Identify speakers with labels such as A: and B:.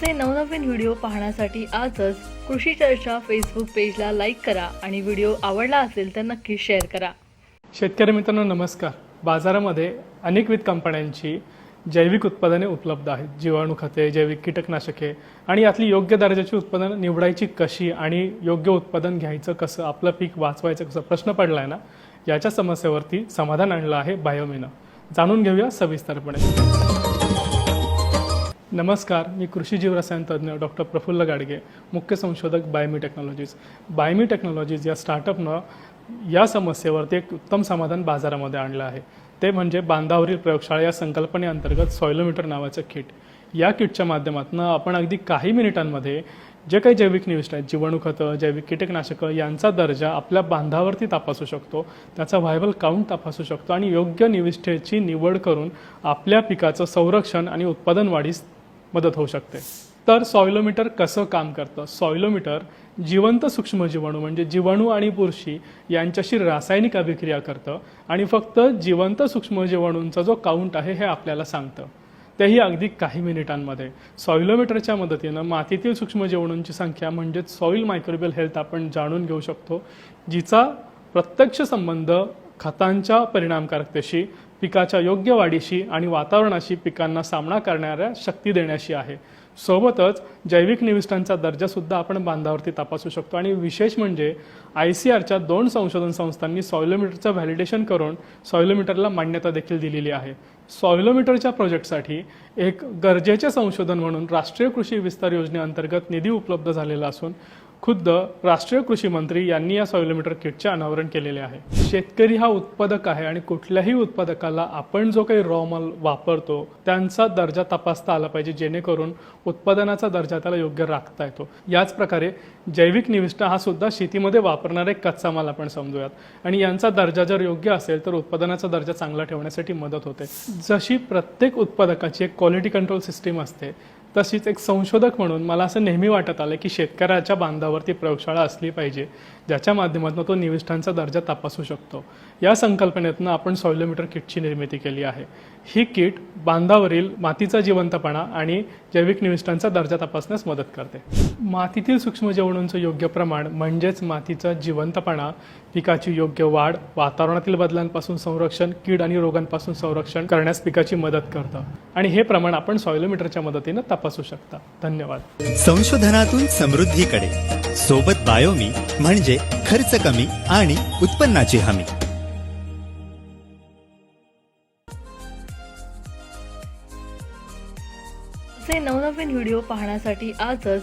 A: आमचे नवनवीन व्हिडिओ पाहण्यासाठी आजच कृषी चर्चा फेसबुक पेजला लाईक करा आणि व्हिडिओ आवडला असेल तर नक्की शेअर करा.
B: शेतकरी मित्रांनो नमस्कार. बाजारामध्ये अनेकविध कंपन्यांची जैविक उत्पादने उपलब्ध आहेत. जीवाणू खते जैविक कीटकनाशके आणि यातली योग्य दर्जाची उत्पादनं निवडायची कशी आणि योग्य उत्पादन घ्यायचं कसं आपलं पीक वाचवायचं कसं प्रश्न पडला आहे ना याच्या समस्येवरती समाधान आणलं आहे बायोमीनं. जाणून घेऊया सविस्तरपणे. नमस्कार मी कृषी जीवरसायन तज्ज्ञ डॉक्टर प्रफुल्ल गाडगे मुख्य संशोधक बायमी टेक्नॉलॉजीज बायमी टेक्नॉलॉजीज या स्टार्टअपनं या समस्येवरती एक उत्तम समाधान बाजारामध्ये आणलं आहे. ते म्हणजे बांधावरील प्रयोगशाळा या संकल्पनेअंतर्गत सॉयलोमीटर नावाचं किट. या किटच्या माध्यमातून आपण अगदी काही मिनिटांमध्ये जे काही जैविक निविष्ट आहेत जीवाणू खतं जैविक कीटकनाशकं यांचा दर्जा आपल्या बांधावरती तपासू शकतो त्याचा व्हायबल काउंट तपासू शकतो आणि योग्य निविष्ठेची निवड करून आपल्या पिकाचं संरक्षण आणि उत्पादन वाढीस मदत होऊ शकते. तर सॉयलोमीटर कसं काम करतं? सॉयलोमीटर जिवंत सूक्ष्मजीवाणू म्हणजे जीवाणू आणि बुरशी यांच्याशी रासायनिक अभिक्रिया करतं आणि फक्त जिवंत सूक्ष्मजीवाणूंचा जो काउंट आहे हे आपल्याला सांगतं. तेही अगदी काही मिनिटांमध्ये. सॉइलोमीटरच्या मदतीनं मातीतील सूक्ष्मजीवाणूंची संख्या म्हणजेच सॉईल मायक्रोबियल हेल्थ आपण जाणून घेऊ शकतो जिचा प्रत्यक्ष संबंध खतांच्या परिणामकारकतेशी पिकाच्या योग्य वाढीशी आणि वातावरणाशी पिकांना सामना करणाऱ्या शक्ती देण्याशी आहे. सोबतच जैविक निविष्ठांचा दर्जासुद्धा आपण बांधावरती तपासू शकतो. आणि विशेष म्हणजे आय सी आरच्या दोन संशोधन संस्थांनी सॉयलोमीटरचं व्हॅलिडेशन करून सॉयलोमीटरला मान्यता देखील दिलेली आहे. सॉयलोमीटरच्या प्रोजेक्टसाठी एक गरजेचे संशोधन म्हणून राष्ट्रीय कृषी विस्तार योजनेअंतर्गत निधी उपलब्ध झालेला असून खुद्द राष्ट्रीय कृषी मंत्री यांनी या सॉइलोमीटर किटचे अनावरण केलेले आहे. शेतकरी हा उत्पादक आहे आणि कुठल्याही उत्पादकाला आपण जो काही रॉ माल वापरतो त्यांचा दर्जा तपासता आला पाहिजे जेणेकरून उत्पादनाचा दर्जा त्याला योग्य राखता येतो. याच प्रकारे जैविक निविष्ठा हा सुद्धा शेतीमध्ये वापरणारा एक कच्चा माल आपण समजूयात. आणि यांचा दर्जा जर योग्य असेल तर उत्पादनाचा दर्जा चांगला ठेवण्यासाठी मदत होते. जशी प्रत्येक उत्पादकाची एक क्वालिटी कंट्रोल सिस्टीम असते तशीच एक संशोधक म्हणून मला असं नेहमी वाटत आलं की शेतकऱ्याच्या बांधावरती प्रयोगशाळा असली पाहिजे ज्याच्या माध्यमातून तो निविष्ठांचा दर्जा तपासू शकतो. या संकल्पनेतून आपण सॉयलोमीटर किटची निर्मिती केली आहे. ही किट बांधावरील मातीचा जिवंतपणा आणि जैविक निविष्ठांचा दर्जा तपासण्यास मदत करते. मातीतील सूक्ष्मजीवाणूंचं योग्य प्रमाण म्हणजेच मातीचा जिवंतपणा पिकाची योग्य वाढ वातावरणातील बदलांपासून संरक्षण कीड आणि रोगांपासून संरक्षण करण्यास पिकाची मदत करतं. आणि हे प्रमाण आपण सॉइलोमीटरच्या मदतीनं तपासू शकता. धन्यवाद.
C: संशोधनातून समृद्धीकडे. सोबत बायोमी म्हणजे खर्च कमी आणि उत्पन्नाची हमी.
A: नवनवीन व्हिडिओ पाहण्यासाठी आजच